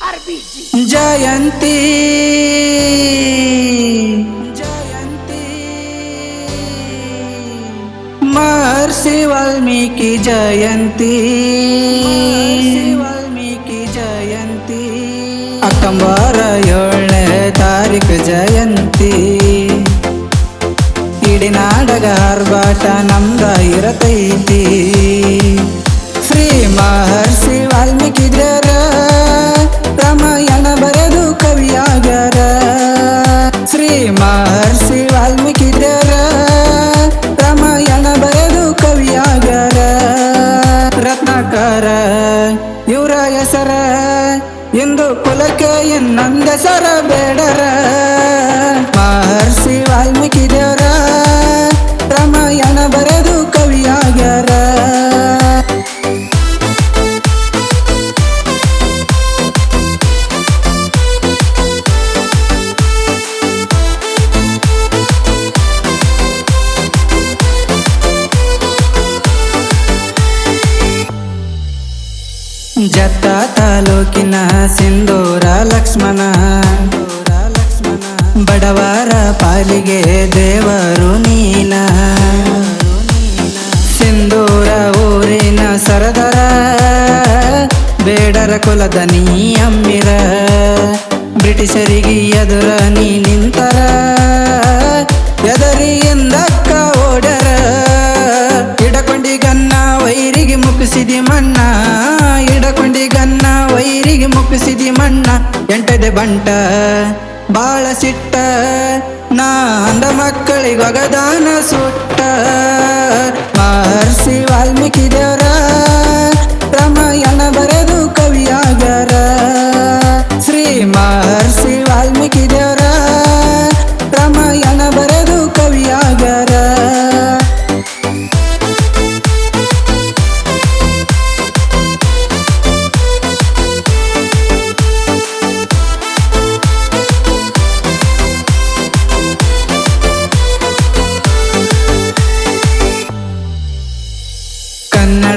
RBG, RBG. Jayanti Jayanti Maharshi Valmiki Jayanti Valmiki Jayanti October ಏಳನೇ ತಾರೀಕು ಜಯಂತಿ ಇಡೀ ನಾಡಗ ಹರ್ಬಾಟ ನಮ್ದ ಇರತೈತಿ ಶ್ರೀ ಮಹರ್ಷಿ ವಾಲ್ಮೀಕಿ ದೇವರ ಎಂದು ಕುಲಕ್ಕೆ ಇನ್ನೊಂದೆಸರ ಬೇಡರ ಜತ್ತ ತಾಲೂಕಿನ ಸಿಂಧೂರ ಲಕ್ಷ್ಮಣ. ಬಡವರ ಪಾಲಿಗೆ ದೇವರು ನೀನ ಸಿಂಧೂರ ಊರಿನ ಸರದರ, ಬೇಡರ ಕುಲದ ನೀ ಅಮ್ಮಿರ ಬ್ರಿಟಿಷರಿಗೆ ಎದುರ ನೀ ನಿಂತರ, ಎದರಿಯಿಂದಕ್ಕ ಓಡರ ಇಡಕೊಂಡಿಗನ್ನ ವೈರಿಗೆ ಮುಪ್ಪಿಸಿದಿ ಮಣ್ಣ ಎಂಟದೆ ಬಂಟ ಬಾಳ ಸಿಟ್ಟ ನಾ ಅಂದ ಮಕ್ಕಳಿಗೆ ಒಗದಾನ ಸುಟ್ಟ. ಮಹರ್ಷಿ ವಾಲ್ಮೀಕಿ ದೇವರ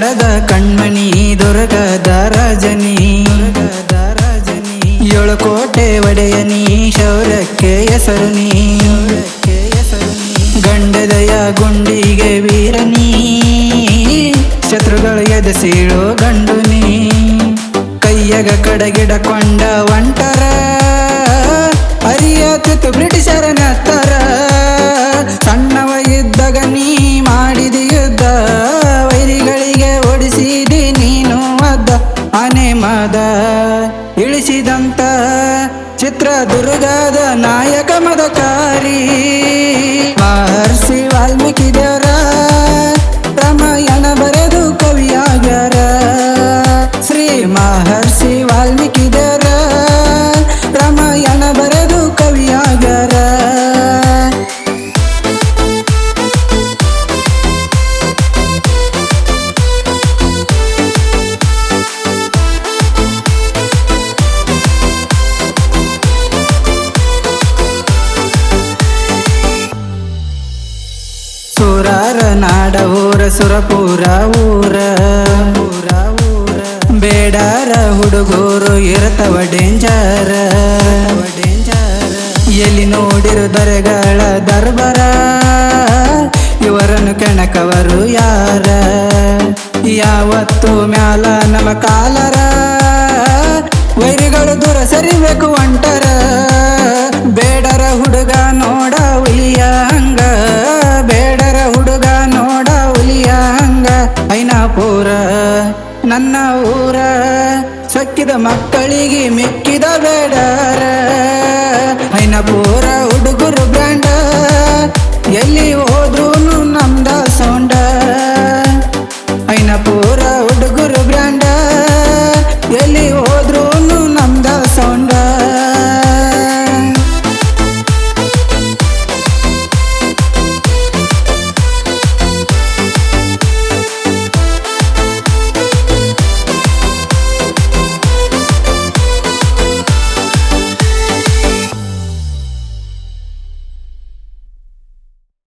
ಕನ್ನಡದ ಕಣ್ಮಣಿ ದುರ್ಗದ ರಾಜನಿ ಏಳು ಕೋಟೆ ಒಡೆಯನಿ ಶೌರ್ಯಕ್ಕೆ ಹೆಸರು ನೀ ಗಂಡದಯ ಗುಂಡಿಗೆ ವೀರನಿ. ಶತ್ರುಗಳು ಎದಸೀಳು ಗಂಡು ನೀ ಕೈಯಗ ಕಡಗಿಡಕೊಂಡ ಒಂಟರ. ಅರಿಯ ತುತ್ತು ನೆತ್ತರ हरी ಸುರಪುರ ಊರ. ಬೇಡಾರ ಹುಡುಗರು ಇರತವ ಡೇಂಜರ. ಡೇಂಜರ ಎಲ್ಲಿ ನೋಡಿರು ದರೆಗಳ ದರ್ಬರ. ಇವರನ್ನು ಕೆಣಕವರು ಯಾರ. ಯಾವತ್ತು ಮ್ಯಾಲ ನಮ್ಮ ಕಾಲರ. ವೈರಿಗಳು ದೂರ ಸರಿಬೇಕು ಒಂಟರ. ಊರ ಸಕ್ಕಿದ ಮಕ್ಕಳಿಗೆ ಮೆಕ್ಕಿದ ಬೇಡರ ಪೂರ ಹುಡುಗರು ಬ್ರ್ಯಾಂಡ ಎಲ್ಲಿ ಹೋದ್ರು